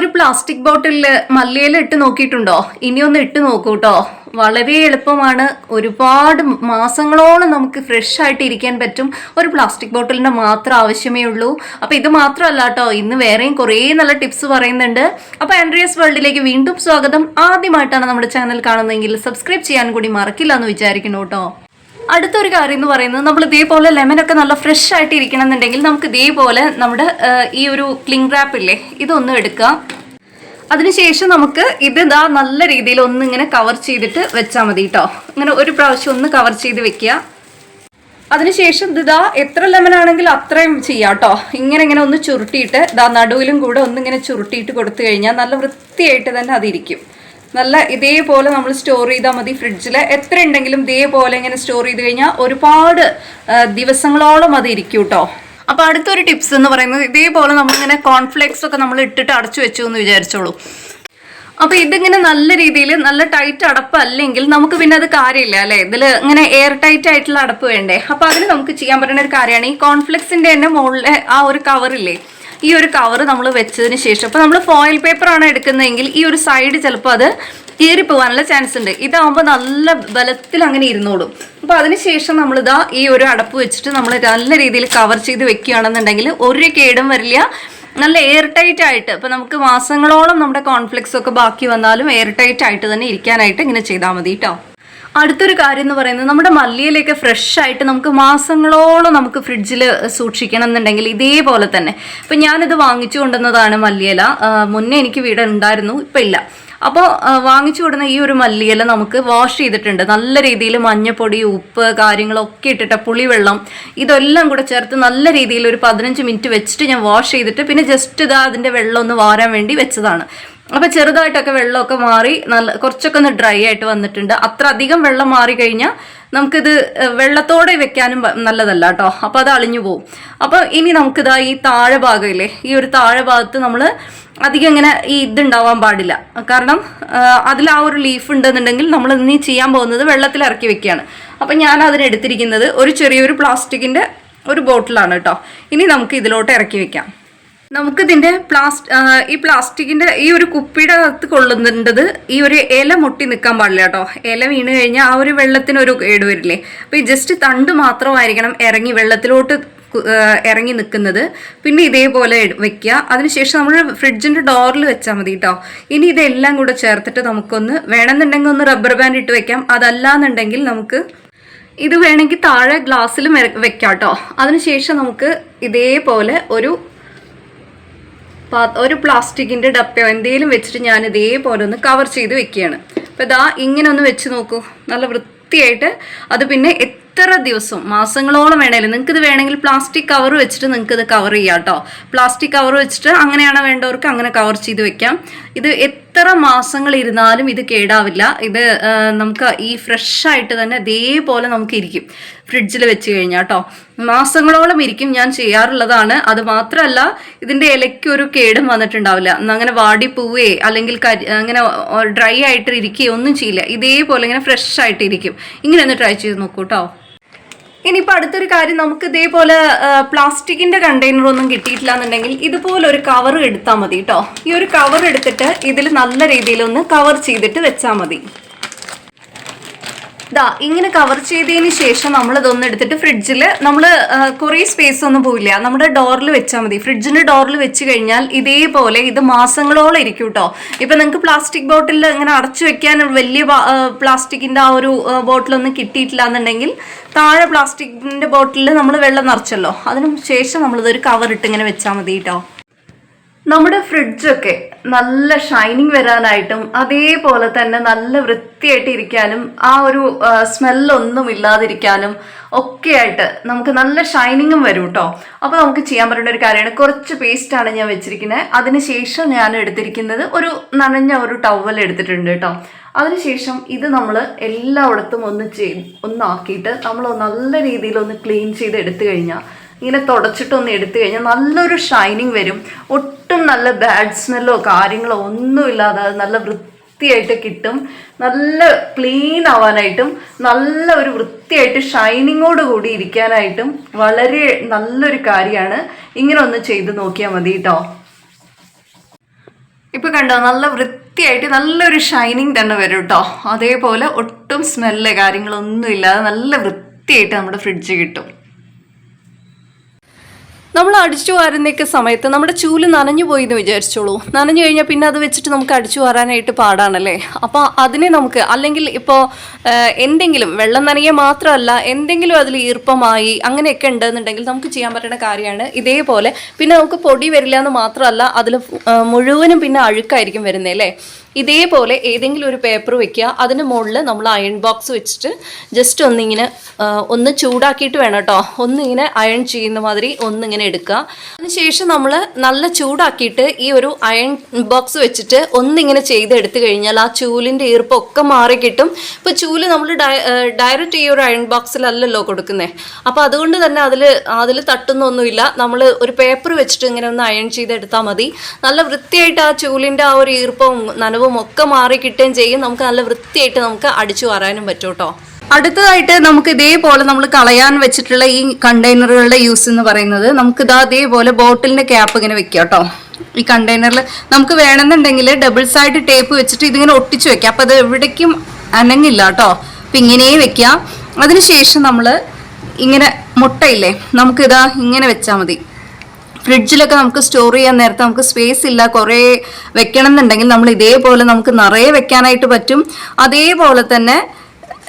ഒരു പ്ലാസ്റ്റിക് ബോട്ടിലിൽ മല്ലിയില ഇട്ട് നോക്കിയിട്ടുണ്ടോ? ഇനിയൊന്ന് ഇട്ട് നോക്കൂ കേട്ടോ വളരെ എളുപ്പമാണ്. ഒരുപാട് മാസങ്ങളോളം നമുക്ക് ഫ്രഷ് ആയിട്ട് ഇരിക്കാൻ പറ്റും. ഒരു പ്ലാസ്റ്റിക് ബോട്ടിലിന്റെ മാത്രം ആവശ്യമേ ഉള്ളൂ. അപ്പോൾ ഇത് മാത്രമല്ല കേട്ടോ ഇന്ന് വേറെയും കുറേ നല്ല ടിപ്സ് പറയുന്നുണ്ട്. അപ്പോൾ ആൻഡ്രിയസ് വേൾഡിലേക്ക് വീണ്ടും സ്വാഗതം. ആദ്യമായിട്ടാണ് നമ്മുടെ ചാനൽ കാണുന്നതെങ്കിൽ സബ്സ്ക്രൈബ് ചെയ്യാൻ കൂടി മറക്കില്ല എന്ന് വിചാരിക്കുന്നു കേട്ടോ അടുത്തൊരു കാര്യം എന്ന് പറയുന്നത് നമ്മൾ ഇതേപോലെ ലെമനൊക്കെ നല്ല ഫ്രഷ് ആയിട്ട് ഇരിക്കണം എന്നുണ്ടെങ്കിൽ നമുക്ക് ഇതേപോലെ നമ്മുടെ ഈ ഒരു ക്ലിംഗ് റാപ്പ് ഇല്ലേ ഇതൊന്നും എടുക്കാം അതിനുശേഷം നമുക്ക് ഇത് ഇതാ നല്ല രീതിയിൽ ഒന്ന് ഇങ്ങനെ കവർ ചെയ്തിട്ട് വെച്ചാൽ മതി കേട്ടോ ഇങ്ങനെ ഒരു പ്രാവശ്യം ഒന്ന് കവർ ചെയ്ത് വെക്കുക. അതിനുശേഷം ഇത് എത്ര ലെമൺ ആണെങ്കിൽ അത്രയും ചെയ്യാം കേട്ടോ ഇങ്ങനെ ഇങ്ങനെ ഒന്ന് ചുരുട്ടിയിട്ട് ഇതാ നടുവിലും കൂടെ ഒന്നിങ്ങനെ ചുരുട്ടിയിട്ട് കൊടുത്തു കഴിഞ്ഞാൽ നല്ല വൃത്തിയായിട്ട് തന്നെ അതിരിക്കും. നല്ല ഇതേപോലെ നമ്മൾ സ്റ്റോർ ചെയ്താൽ മതി ഫ്രിഡ്ജിൽ എത്ര ഉണ്ടെങ്കിലും ഇതേപോലെ ഇങ്ങനെ സ്റ്റോർ ചെയ്ത് കഴിഞ്ഞാൽ ഒരുപാട് ദിവസങ്ങളോളം അത് ഇരിക്കും കേട്ടോ അപ്പോൾ അടുത്തൊരു ടിപ്സ് എന്ന് പറയുന്നത് ഇതേപോലെ നമ്മളിങ്ങനെ കോൺഫ്ലെക്സ് ഒക്കെ നമ്മൾ ഇട്ടിട്ട് അടച്ചു വെച്ചു എന്ന് വിചാരിച്ചോളൂ. അപ്പൊ ഇതിങ്ങനെ നല്ല രീതിയിൽ നല്ല ടൈറ്റ് അടപ്പ് അല്ലെങ്കിൽ നമുക്ക് പിന്നെ അത് കാര്യമില്ല അല്ലെ? ഇതിൽ ഇങ്ങനെ എയർ ടൈറ്റ് ആയിട്ടുള്ള അടപ്പ് വേണ്ടേ? അപ്പൊ അതിന് നമുക്ക് ചെയ്യാൻ പറ്റുന്ന ഒരു കാര്യമാണ് ഈ കോൺഫ്ലെക്സിന്റെ തന്നെ മുകളിലെ ആ ഒരു കവറില്ലേ ഈ ഒരു കവർ നമ്മൾ വെച്ചതിന് ശേഷം. അപ്പോൾ നമ്മൾ ഫോയിൽ പേപ്പറാണ് എടുക്കുന്നതെങ്കിൽ ഈ ഒരു സൈഡ് ചിലപ്പോൾ അത് കീറി കീറിപ്പോവാനുള്ള ചാൻസ് ഉണ്ട്. ഇതാവുമ്പോൾ നല്ല ബലത്തിൽ അങ്ങനെ ഇരുന്നോളും. അപ്പൊ അതിനുശേഷം നമ്മളിതാ ഈ ഒരു അടപ്പ് വെച്ചിട്ട് നമ്മൾ നല്ല രീതിയിൽ കവർ ചെയ്ത് വെക്കുകയാണെന്നുണ്ടെങ്കിൽ ഒരു കേടും വരില്ല. നല്ല എയർ ടൈറ്റ് ആയിട്ട്. അപ്പം നമുക്ക് മാസങ്ങളോളം നമ്മുടെ കോൺഫ്ലിക്സ് ഒക്കെ ബാക്കി വന്നാലും എയർ ടൈറ്റ് ആയിട്ട് തന്നെ ഇരിക്കാനായിട്ട് ഇങ്ങനെ ചെയ്താൽ മതി കേട്ടോ അടുത്തൊരു കാര്യം എന്ന് പറയുന്നത് നമ്മുടെ മല്ലിയിലേക്ക് ഫ്രഷ് ആയിട്ട് നമുക്ക് മാസങ്ങളോളം നമുക്ക് ഫ്രിഡ്ജിൽ സൂക്ഷിക്കണം എന്നുണ്ടെങ്കിൽ ഇതേപോലെ തന്നെ. ഇപ്പം ഞാനിത് വാങ്ങിച്ചു കൊണ്ടുവന്നതാണ് മല്ലിയില. മുന്നേ എനിക്ക് വീട് ഉണ്ടായിരുന്നു ഇപ്പം ഇല്ല. അപ്പോൾ വാങ്ങിച്ചു കൊടുക്കുന്ന ഈ ഒരു മല്ലിയില നമുക്ക് വാഷ് ചെയ്തിട്ടുണ്ട്. നല്ല രീതിയിൽ മഞ്ഞപ്പൊടി ഉപ്പ് കാര്യങ്ങളൊക്കെ ഇട്ടിട്ട് പുളിവെള്ളം ഇതെല്ലാം കൂടെ ചേർത്ത് നല്ല രീതിയിൽ ഒരു പതിനഞ്ച് മിനിറ്റ് വെച്ചിട്ട് ഞാൻ വാഷ് ചെയ്തിട്ട് പിന്നെ ജസ്റ്റ് ഇതാ അതിന്റെ വെള്ളം ഒന്ന് വാരാൻ വേണ്ടി വെച്ചതാണ്. അപ്പോൾ ചെറുതായിട്ടൊക്കെ വെള്ളമൊക്കെ മാറി നല്ല കുറച്ചൊക്കെ ഒന്ന് ഡ്രൈ ആയിട്ട് വന്നിട്ടുണ്ട്. അത്ര അധികം വെള്ളം മാറി കഴിഞ്ഞാൽ നമുക്കിത് വെള്ളത്തോടെ വെക്കാനും നല്ലതല്ല കേട്ടോ. അപ്പോൾ അത് അളിഞ്ഞു പോകും അപ്പോൾ ഇനി നമുക്കിതാ ഈ താഴെ ഭാഗമില്ലേ ഈ ഒരു താഴെ ഭാഗത്ത് നമ്മൾ അധികം ഇങ്ങനെ ഈ ഇതുണ്ടാവാൻ പാടില്ല. കാരണം അതിൽ ആ ഒരു ലീഫ് ഉണ്ടെന്നുണ്ടെങ്കിൽ നമ്മൾ ഇനി ചെയ്യാൻ പോകുന്നത് വെള്ളത്തിൽ ഇറക്കി വെക്കുകയാണ്. അപ്പം ഞാൻ അതിന് എടുത്തിരിക്കുന്നത് ഒരു ചെറിയൊരു പ്ലാസ്റ്റിക്കിന്റെ ഒരു ബോട്ടിലാണ് കേട്ടോ. ഇനി നമുക്ക് ഇതിലോട്ട് ഇറക്കി വെക്കാം. നമുക്കിതിന്റെ പ്ലാസ്റ്റ് ഈ പ്ലാസ്റ്റിക്കിന്റെ ഈ ഒരു കുപ്പിയുടെ അകത്ത് കൊള്ളുന്നുണ്ടത് ഈ ഒരു ഇല മുട്ടി നിൽക്കാൻ പാടില്ല കേട്ടോ. ഇല വീണ് കഴിഞ്ഞാൽ ആ ഒരു വെള്ളത്തിന് ഒരു കേട് വരില്ലേ. അപ്പോൾ ഈ ജസ്റ്റ് തണ്ട് മാത്രമായിരിക്കണം ഇറങ്ങി വെള്ളത്തിലോട്ട് ഇറങ്ങി നിൽക്കുന്നത് പിന്നെ ഇതേപോലെ വെക്കുക. അതിനുശേഷം നമ്മൾ ഫ്രിഡ്ജിന്റെ ഡോറിൽ വെച്ചാൽ മതി കേട്ടോ. ഇനി ഇതെല്ലാം കൂടെ ചേർത്തിട്ട് നമുക്കൊന്ന് വേണമെന്നുണ്ടെങ്കിൽ ഒന്ന് റബ്ബർ ബാൻഡ് ഇട്ട് വെക്കാം. അതല്ലാന്നുണ്ടെങ്കിൽ നമുക്ക് ഇത് വേണമെങ്കിൽ താഴെ ഗ്ലാസ്സിലും വെക്കാം കേട്ടോ അതിനുശേഷം നമുക്ക് ഇതേപോലെ ഒരു ഒരു പ്ലാസ്റ്റിക്കിന്റെ ഡപ്പയോ എന്തെങ്കിലും വെച്ചിട്ട് ഞാൻ ഇതേപോലെ ഒന്ന് കവർ ചെയ്ത് വെക്കുകയാണ്. അപ്പോൾ ഇതാ ഇങ്ങനെ ഒന്ന് വെച്ച് നോക്കൂ. നല്ല വൃത്തിയായിട്ട് അത് പിന്നെ എത്ര ദിവസം മാസങ്ങളോളം വേണേലും നിങ്ങൾക്ക് ഇത് വേണമെങ്കിൽ പ്ലാസ്റ്റിക് കവർ വെച്ചിട്ട് നിങ്ങൾക്ക് ഇത് കവർ ചെയ്യാം കേട്ടോ പ്ലാസ്റ്റിക് കവർ വെച്ചിട്ട് അങ്ങനെയാണ് വേണ്ടവർക്ക് അങ്ങനെ കവർ ചെയ്ത് വെക്കാം. ഇത് എത്ര മാസങ്ങൾ ഇരുന്നാലും ഇത് കേടാവില്ല. ഇത് നമുക്ക് ഈ ഫ്രഷ് ആയിട്ട് തന്നെ ഇതേപോലെ നമുക്ക് ഇരിക്കും. ഫ്രിഡ്ജിൽ വെച്ച് കഴിഞ്ഞാൽ കേട്ടോ മാസങ്ങളോളം ഇരിക്കും ഞാൻ ചെയ്യാറുള്ളതാണ്. അത് മാത്രമല്ല ഇതിന്റെ ഇലയ്ക്ക് ഒരു കേടും വന്നിട്ടുണ്ടാവില്ല. അങ്ങനെ വാടി പോവേ അല്ലെങ്കിൽ അങ്ങനെ ഡ്രൈ ആയിട്ട് ഇരിക്കുകയോ ഒന്നും ചെയ്യില്ല. ഇതേപോലെ ഇങ്ങനെ ഫ്രഷ് ആയിട്ട് ഇരിക്കും. ഇങ്ങനെ ഒന്ന് ട്രൈ ചെയ്ത് നോക്കൂ കേട്ടോ ഇനിയിപ്പോൾ അടുത്തൊരു കാര്യം നമുക്ക് ഇതേപോലെ പ്ലാസ്റ്റിക്കിന്റെ കണ്ടെയ്നർ ഒന്നും കിട്ടിയിട്ടില്ല എന്നുണ്ടെങ്കിൽ ഇതുപോലെ ഒരു കവർ എടുത്താൽ മതി കേട്ടോ ഈ ഒരു കവർ എടുത്തിട്ട് ഇതിൽ നല്ല രീതിയിലൊന്ന് കവർ ചെയ്തിട്ട് വെച്ചാൽ മതി. ദാ ഇങ്ങനെ കവർ ചെയ്തതിന് ശേഷം നമ്മൾ ഇതൊന്ന് എടുത്തിട്ട് ഫ്രിഡ്ജിൽ നമ്മൾ കുറേ സ്പേസ് ഒന്നും പോയില്ല നമ്മുടെ ഡോറിൽ വെച്ചാൽ മതി. ഫ്രിഡ്ജിന്റെ ഡോറിൽ വെച്ച് കഴിഞ്ഞാൽ ഇതേപോലെ ഇത് മാസങ്ങളോളം ഇരിക്കും കേട്ടോ ഇപ്പൊ നിങ്ങൾക്ക് പ്ലാസ്റ്റിക് ബോട്ടിൽ ഇങ്ങനെ അടച്ചു വെക്കാൻ വലിയ പ്ലാസ്റ്റിക്കിന്റെ ആ ഒരു ബോട്ടിലൊന്നും കിട്ടിയിട്ടില്ല എന്നുണ്ടെങ്കിൽ താഴെ പ്ലാസ്റ്റിക്കിന്റെ ബോട്ടിലിൽ നമ്മൾ വെള്ളം നിറച്ചല്ലോ. അതിനു ശേഷം നമ്മളിതൊരു കവർ ഇട്ട് ഇങ്ങനെ വെച്ചാൽ മതി കേട്ടോ നമ്മുടെ ഫ്രിഡ്ജൊക്കെ നല്ല ഷൈനിങ് വരാനായിട്ടും അതേപോലെ തന്നെ നല്ല വൃത്തിയായിട്ട് ഇരിക്കാനും ആ ഒരു സ്മെല്ലൊന്നും ഇല്ലാതിരിക്കാനും ഒക്കെ ആയിട്ട് നമുക്ക് നല്ല ഷൈനിങ്ങും വരും കേട്ടോ അപ്പോൾ നമുക്ക് ചെയ്യാൻ പറ്റുന്ന ഒരു കാര്യമാണ്. കുറച്ച് പേസ്റ്റാണ് ഞാൻ വെച്ചിരിക്കുന്നത്. അതിനുശേഷം ഞാൻ എടുത്തിരിക്കുന്നത് ഒരു നനഞ്ഞ ഒരു ടവൽ എടുത്തിട്ടുണ്ട് കേട്ടോ അതിനുശേഷം ഇത് നമ്മൾ എല്ലായിടത്തും ഒന്ന് ചെയ് ഒന്നാക്കിയിട്ട് നമ്മൾ നല്ല രീതിയിൽ ഒന്ന് ക്ലീൻ ചെയ്ത് എടുത്തു കഴിഞ്ഞാൽ ഇങ്ങനെ തുടച്ചിട്ടൊന്ന് എടുത്തു കഴിഞ്ഞാൽ നല്ലൊരു ഷൈനിങ് വരും. ഒട്ടും നല്ല ബാഡ് സ്മെല്ലോ കാര്യങ്ങളോ ഒന്നുമില്ലാതെ നല്ല വൃത്തിയായിട്ട് കിട്ടും. നല്ല ക്ലീൻ ആവാനായിട്ടും നല്ല ഒരു വൃത്തിയായിട്ട് ഷൈനിങ്ങോട് കൂടി ഇരിക്കാനായിട്ടും വളരെ നല്ലൊരു കാര്യമാണ്. ഇങ്ങനെ ഒന്ന് ചെയ്ത് നോക്കിയാൽ മതി കേട്ടോ ഇപ്പം കണ്ടോ നല്ല വൃത്തിയായിട്ട് നല്ലൊരു ഷൈനിങ് തന്നെ വരും കേട്ടോ അതേപോലെ ഒട്ടും സ്മെല്ല് കാര്യങ്ങളൊന്നും ഇല്ലാതെ നല്ല വൃത്തിയായിട്ട് നമ്മുടെ ഫ്രിഡ്ജ് കിട്ടും. നമ്മൾ അടിച്ചു വാരുന്നൊക്കെ സമയത്ത് നമ്മുടെ ചൂൽ നനഞ്ഞു പോയി എന്ന് വിചാരിച്ചോളൂ. നനഞ്ഞു കഴിഞ്ഞാൽ പിന്നെ അത് വെച്ചിട്ട് നമുക്ക് അടിച്ചു വാരാനായിട്ട് പാടാണല്ലേ? അപ്പോൾ അതിനെ നമുക്ക് അല്ലെങ്കിൽ ഇപ്പോൾ എന്തെങ്കിലും വെള്ളം നനയെ മാത്രമല്ല എന്തെങ്കിലും അതിൽ ഈർപ്പമായി അങ്ങനെയൊക്കെ ഉണ്ടെന്നുണ്ടെങ്കിൽ നമുക്ക് ചെയ്യാൻ പറ്റുന്ന കാര്യമാണ് ഇതേപോലെ. പിന്നെ നമുക്ക് പൊടി വരില്ല എന്ന് മാത്രമല്ല അതിൽ മുഴുവനും പിന്നെ അഴുക്കായിരിക്കും വരുന്നത് അല്ലേ? ഇതേപോലെ ഏതെങ്കിലും ഒരു പേപ്പർ വെക്കുക. അതിന് മുകളിൽ നമ്മൾ അയൺ ബോക്സ് വെച്ചിട്ട് ജസ്റ്റ് ഒന്നിങ്ങനെ ഒന്ന് ചൂടാക്കിയിട്ട് വേണം കേട്ടോ. ഒന്നിങ്ങനെ അയൺ ചെയ്യുന്ന മാതിരി ഒന്നിങ്ങനെ എടുക്കുക. അതിനുശേഷം നമ്മൾ നല്ല ചൂടാക്കിയിട്ട് ഈ ഒരു അയൺ ബോക്സ് വെച്ചിട്ട് ഒന്നിങ്ങനെ ചെയ്തെടുത്തു കഴിഞ്ഞാൽ ആ ചൂലിന്റെ ഈർപ്പൊക്കെ മാറി കിട്ടും. ഇപ്പോൾ ചൂൽ നമ്മൾ ഡയറക്റ്റ് ഈ ഒരു അയൺ ബോക്സിലല്ലല്ലോ കൊടുക്കുന്നത് അപ്പോൾ അതുകൊണ്ട് തന്നെ അതിൽ അതിൽ തട്ടുന്നൊന്നുമില്ല. നമ്മൾ ഒരു പേപ്പർ വെച്ചിട്ട് ഇങ്ങനെ ഒന്ന് അയൺ ചെയ്തെടുത്താൽ മതി. നല്ല വൃത്തിയായിട്ട് ആ ചൂലിന്റെ ആ ഒരു ഈർപ്പവും ഒക്കെ മാറി കിട്ടുകയും ചെയ്യും. നമുക്ക് നല്ല വൃത്തിയായിട്ട് നമുക്ക് അടിച്ചു വരാനും പറ്റും കേട്ടോ. അടുത്തതായിട്ട് നമുക്ക് ഇതേപോലെ നമ്മൾ കളയാൻ വെച്ചിട്ടുള്ള ഈ കണ്ടെയ്നറുകളുടെ യൂസ് എന്ന് പറയുന്നത് നമുക്ക് ഇതാ അതേപോലെ ബോട്ടിലിന്റെ ക്യാപ്പ് ഇങ്ങനെ വെക്കാം കേട്ടോ. ഈ കണ്ടെയ്നറിൽ നമുക്ക് വേണമെന്നുണ്ടെങ്കിൽ ഡബിൾ സൈഡ് ടേപ്പ് വെച്ചിട്ട് ഇതിങ്ങനെ ഒട്ടിച്ചു വെക്കാം അപ്പൊ അത് എവിടേക്കും അനങ്ങില്ല കേട്ടോ. അപ്പൊ ഇങ്ങനെ വെക്കാം അതിനുശേഷം നമ്മൾ ഇങ്ങനെ മുട്ടയില്ലേ നമുക്കിതാ ഇങ്ങനെ വെച്ചാൽ മതി. ഫ്രിഡ്ജിലൊക്കെ നമുക്ക് സ്റ്റോർ ചെയ്യാൻ നേരത്തെ നമുക്ക് സ്പേസ് ഇല്ല കുറേ വെക്കണം എന്നുണ്ടെങ്കിൽ നമ്മൾ ഇതേപോലെ നമുക്ക് നിറയെ വെക്കാനായിട്ട് പറ്റും. അതേപോലെ തന്നെ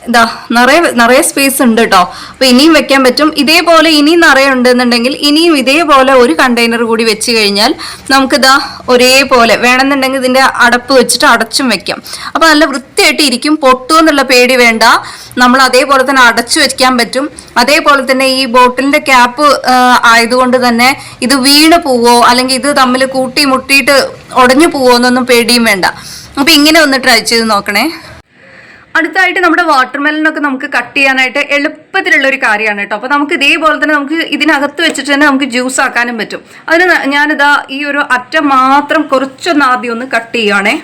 ഇതാ നിറയെ നിറയെ സ്പേസ് ഉണ്ട് കേട്ടോ അപ്പൊ ഇനിയും വെക്കാൻ പറ്റും. ഇതേപോലെ ഇനിയും നിറയെ ഉണ്ടെന്നുണ്ടെങ്കിൽ ഇനിയും ഇതേപോലെ ഒരു കണ്ടെയ്നർ കൂടി വെച്ച് കഴിഞ്ഞാൽ നമുക്ക് നമുക്കിതാ ഒരേപോലെ വേണമെന്നുണ്ടെങ്കിൽ ഇതിന്റെ അടപ്പ് വെച്ചിട്ട് അടച്ചും വെക്കാം. അപ്പൊ നല്ല വൃത്തിയായിട്ട് ഇരിക്കും. പൊട്ടു എന്നുള്ള പേടി വേണ്ട. നമ്മൾ അതേപോലെ തന്നെ അടച്ചു വെക്കാൻ പറ്റും. അതേപോലെ തന്നെ ഈ ബോട്ടിലിന്റെ ക്യാപ്പ് ആയതുകൊണ്ട് തന്നെ ഇത് വീണ് പോവോ അല്ലെങ്കിൽ ഇത് തമ്മിൽ കൂട്ടി മുട്ടിയിട്ട് ഉടഞ്ഞു പോവോ എന്നൊന്നും പേടിയും വേണ്ട. അപ്പൊ ഇങ്ങനെ ഒന്ന് ട്രൈ ചെയ്ത് നോക്കണേ. അടുത്തായിട്ട് നമ്മുടെ വാട്ടർമെലനൊക്കെ നമുക്ക് കട്ട് ചെയ്യാനായിട്ട് എളുപ്പത്തിലുള്ള ഒരു കാര്യമാണ് കേട്ടോ. അപ്പോൾ നമുക്ക് ഇതേപോലെ തന്നെ നമുക്ക് ഇതിനകത്ത് വെച്ചിട്ട് തന്നെ നമുക്ക് ജ്യൂസ് ആക്കാനും പറ്റും. അതിന് ഞാനിതാ ഈ ഒരു അറ്റം മാത്രം കുറച്ചൊന്ന് ആദ്യം ഒന്ന് കട്ട് ചെയ്യുകയാണേ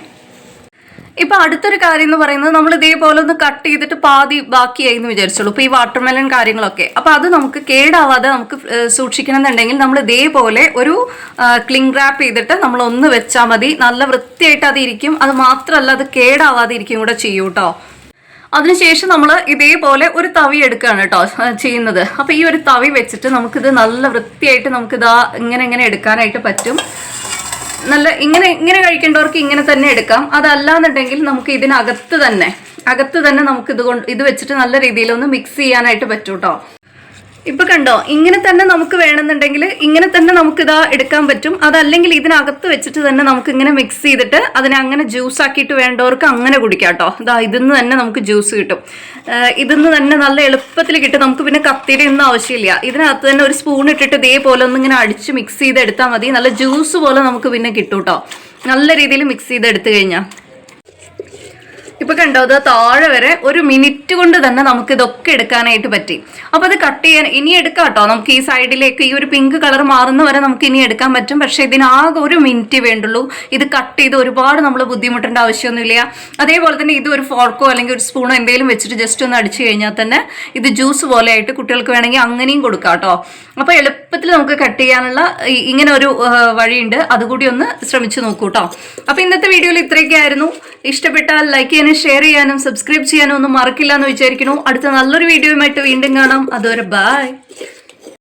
ഇപ്പൊ അടുത്തൊരു കാര്യം എന്ന് പറയുന്നത് നമ്മൾ ഇതേപോലെ ഒന്ന് കട്ട് ചെയ്തിട്ട് പാതി ബാക്കിയായി എന്ന് വിചാരിച്ചോളൂ ഇപ്പൊ ഈ വാട്ടർമെലൻ കാര്യങ്ങളൊക്കെ. അപ്പൊ അത് നമുക്ക് കേടാവാതെ നമുക്ക് ഏഹ്, സൂക്ഷിക്കണം എന്നുണ്ടെങ്കിൽ നമ്മൾ ഇതേപോലെ ഒരു ക്ലിംഗ് റാപ്പ് ചെയ്തിട്ട് നമ്മൾ ഒന്ന് വെച്ചാൽ മതി. നല്ല വൃത്തിയായിട്ട് അത് ഇരിക്കും അത് മാത്രമല്ല അത് കേടാവാതെ ഇരിക്കും കൂടെ ചെയ്യൂ കേട്ടോ. അതിനുശേഷം നമ്മൾ ഇതേപോലെ ഒരു തവി എടുക്കുകയാണ് കേട്ടോ ചെയ്യുന്നത്. അപ്പോൾ ഈ ഒരു തവി വെച്ചിട്ട് നമുക്കിത് നല്ല വൃത്തിയായിട്ട് നമുക്കിതാ ഇങ്ങനെ ഇങ്ങനെ എടുക്കാനായിട്ട് പറ്റും. നല്ല ഇങ്ങനെ ഇങ്ങനെ കഴിക്കേണ്ടവർക്ക് ഇങ്ങനെ തന്നെ എടുക്കാം. അതല്ലാന്നുണ്ടെങ്കിൽ നമുക്ക് ഇതിനകത്ത് തന്നെ അകത്ത് തന്നെ നമുക്ക് ഇത് കൊണ്ട് ഇത് വെച്ചിട്ട് നല്ല രീതിയിൽ ഒന്ന് മിക്സ് ചെയ്യാനായിട്ട് പറ്റും കേട്ടോ ഇപ്പൊ കണ്ടോ ഇങ്ങനെ തന്നെ നമുക്ക് വേണമെന്നുണ്ടെങ്കിൽ ഇങ്ങനെ തന്നെ നമുക്ക് ഇതാ എടുക്കാൻ പറ്റും. അതല്ലെങ്കിൽ ഇതിനകത്ത് വെച്ചിട്ട് തന്നെ നമുക്ക് ഇങ്ങനെ മിക്സ് ചെയ്തിട്ട് അതിനെ അങ്ങനെ ജ്യൂസ് ആക്കിയിട്ട് വേണ്ടവർക്ക് അങ്ങനെ കുടിക്കാം കേട്ടോ. ഇതാ ഇതിന്ന് തന്നെ നമുക്ക് ജ്യൂസ് കിട്ടും. ഇതിന്ന് തന്നെ നല്ല എളുപ്പത്തിൽ കിട്ടും. നമുക്ക് പിന്നെ കത്തിയുടെ ഒന്നും ആവശ്യമില്ല. ഇതിനകത്ത് തന്നെ ഒരു സ്പൂൺ ഇട്ടിട്ട് ഇതേപോലെ ഒന്ന് ഇങ്ങനെ അടിച്ച് മിക്സ് ചെയ്ത് എടുത്താൽ മതി. നല്ല ജ്യൂസ് പോലെ നമുക്ക് പിന്നെ കിട്ടും കേട്ടോ. നല്ല രീതിയിൽ മിക്സ് ചെയ്ത് എടുത്തു കഴിഞ്ഞാൽ ഇപ്പൊ കണ്ടോ അത് താഴെ വരെ ഒരു മിനിറ്റ് കൊണ്ട് തന്നെ നമുക്ക് ഇതൊക്കെ എടുക്കാനായിട്ട് പറ്റി. അപ്പൊ അത് കട്ട് ചെയ്യാൻ ഇനി എടുക്കാം കേട്ടോ. നമുക്ക് ഈ സൈഡിലേക്ക് ഈ ഒരു പിങ്ക് കളർ മാറുന്ന വരെ നമുക്ക് ഇനി എടുക്കാൻ പറ്റും. പക്ഷെ ഇതിനാകെ ഒരു മിനിറ്റ് വേണ്ടുള്ളൂ. ഇത് കട്ട് ചെയ്ത് ഒരുപാട് നമ്മൾ ബുദ്ധിമുട്ടേണ്ട ആവശ്യമൊന്നുമില്ല. അതേപോലെ തന്നെ ഇത് ഒരു ഫോർക്കോ അല്ലെങ്കിൽ ഒരു സ്പൂണോ എന്തെങ്കിലും വെച്ചിട്ട് ജസ്റ്റ് ഒന്ന് അടിച്ചു കഴിഞ്ഞാൽ തന്നെ ഇത് ജ്യൂസ് പോലെ ആയിട്ട് കുട്ടികൾക്ക് വേണമെങ്കിൽ അങ്ങനെയും കൊടുക്കാം കേട്ടോ. അപ്പൊ എളുപ്പത്തിൽ നമുക്ക് കട്ട് ചെയ്യാനുള്ള ഇങ്ങനെ ഒരു വഴിയുണ്ട്. അതുകൂടി ഒന്ന് ശ്രമിച്ചു നോക്കൂ കേട്ടോ. അപ്പൊ ഇന്നത്തെ വീഡിയോയിൽ ഇത്രയൊക്കെ ആയിരുന്നു. ഇഷ്ടപ്പെട്ടാൽ ലൈക്ക് ചെയ്യാനും ഷെയർ ചെയ്യാനും സബ്സ്ക്രൈബ് ചെയ്യാനും ഒന്നും മറക്കില്ല എന്ന് വിചാരിക്കുന്നു. അടുത്ത നല്ലൊരു വീഡിയോയുമായിട്ട് വീണ്ടും കാണാം. അതുവരെ ബൈ